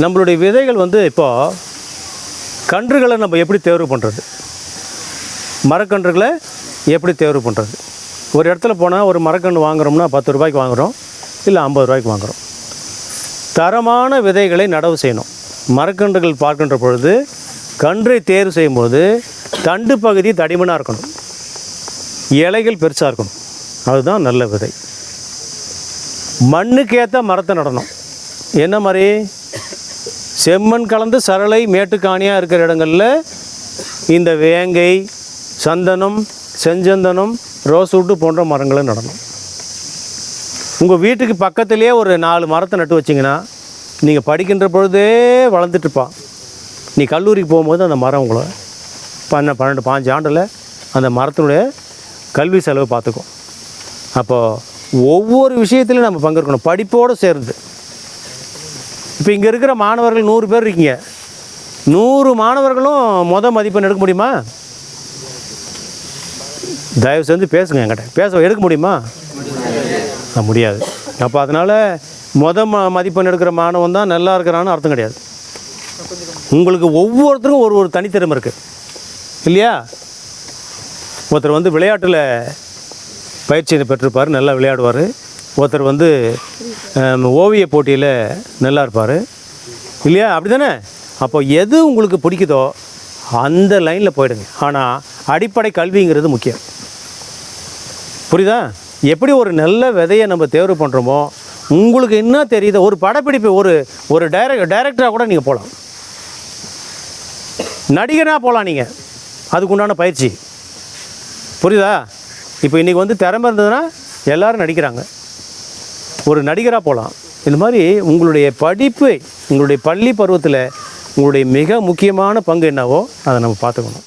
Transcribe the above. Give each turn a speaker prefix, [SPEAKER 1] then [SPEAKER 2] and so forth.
[SPEAKER 1] நம்மளுடைய விதைகள் வந்து இப்போது கன்றுகளை நம்ம எப்படி தேர்வு பண்ணுறது மரக்கன்றுகளை எப்படி தேர்வு பண்ணுறது ஒரு இடத்துல போனால் ஒரு மரக்கன்று வாங்குறோம்னா பத்து ரூபாய்க்கு வாங்குகிறோம் இல்லை ஐம்பது ரூபாய்க்கு வாங்குகிறோம் தரமான விதைகளை நடவு செய்யணும். மரக்கன்றுகள் பார்க்கின்ற பொழுது கன்றை தேர்வு செய்யும்போது தண்டு பகுதி தடிமனாக இருக்கணும். இலைகள் பெருசாக இருக்கணும். அதுதான் நல்ல விதை. மண்ணுக்கேற்ற மரத்தை நடணும். என்ன மாதிரி? செம்மண் கலந்து சரளை மேட்டுக்காணியாக இருக்கிற இடங்களில் இந்த வேங்கை சந்தனம் செஞ்சந்தனம் ரோஸ்வுட்டு போன்ற மரங்களை நடணும். உங்கள் வீட்டுக்கு பக்கத்துலேயே ஒரு நாலு மரத்தை நட்டு வச்சிங்கன்னா நீங்கள் படிக்கின்ற பொழுதே வளர்ந்துட்டுருப்பான் நீ கல்லூரிக்கு போகும்போது அந்த மரம் உங்களை பண்ண பன்னெண்டு பாஞ்சு ஆண்டில் அந்த மரத்தினுடைய கல்வி செலவு பார்த்துக்கும். அப்போது ஒவ்வொரு விஷயத்துலையும் நம்ம பங்கேற்கணும் படிப்போடு சேர்ந்து. இப்போ இங்கே இருக்கிற மாணவர்கள் நூறு பேர் இருக்கீங்க. நூறு மாணவர்களும் மொதல் மதிப்பெண் எடுக்க முடியுமா? தயவு செஞ்சு பேசுங்க என்கிட்ட. பேச எடுக்க முடியுமா? முடியாது. அப்போ அதனால் மொத ம மதிப்பெண் எடுக்கிற மாணவன் தான் நல்லா இருக்கிறான்னு அர்த்தம் கிடையாது. உங்களுக்கு ஒவ்வொருத்தருக்கும் ஒரு ஒரு தனித்திறமை இருக்குது இல்லையா? ஒருத்தர் வந்து விளையாட்டில் பயிற்சி பெற்றிருப்பார் நல்லா விளையாடுவார். ஒருத்தர் வந்து ஓவிய போட்டியில் நல்லா இருப்பார். இல்லையா? அப்படி தானே அப்போ எது உங்களுக்கு பிடிக்குதோ அந்த லைனில் போயிடுங்க. ஆனால் அடிப்படை கல்விங்கிறது முக்கியம். புரியுதா? எப்படி ஒரு நல்ல விதையை நம்ம தேர்வு பண்ணுறோமோ உங்களுக்கு என்ன தெரியுதோ ஒரு படப்பிடிப்பு ஒரு ஒரு டைரக்ட் டைரக்டராக கூட நீங்கள் போகலாம் நடிகனாக போகலாம் நீங்கள் அதுக்குண்டான பயிற்சி. புரியுதா? இப்போ இன்றைக்கி வந்து திறமை இருந்ததுன்னா எல்லோரும் நடிக்கிறாங்க. ஒரு நடிகராக போகலாம் இந்த மாதிரி உங்களுடைய படிப்பு உங்களுடைய பள்ளி பருவத்தில் உங்களுடைய மிக முக்கியமான பங்கு என்னவோ அதை நம்ம பார்த்துக்கணும்.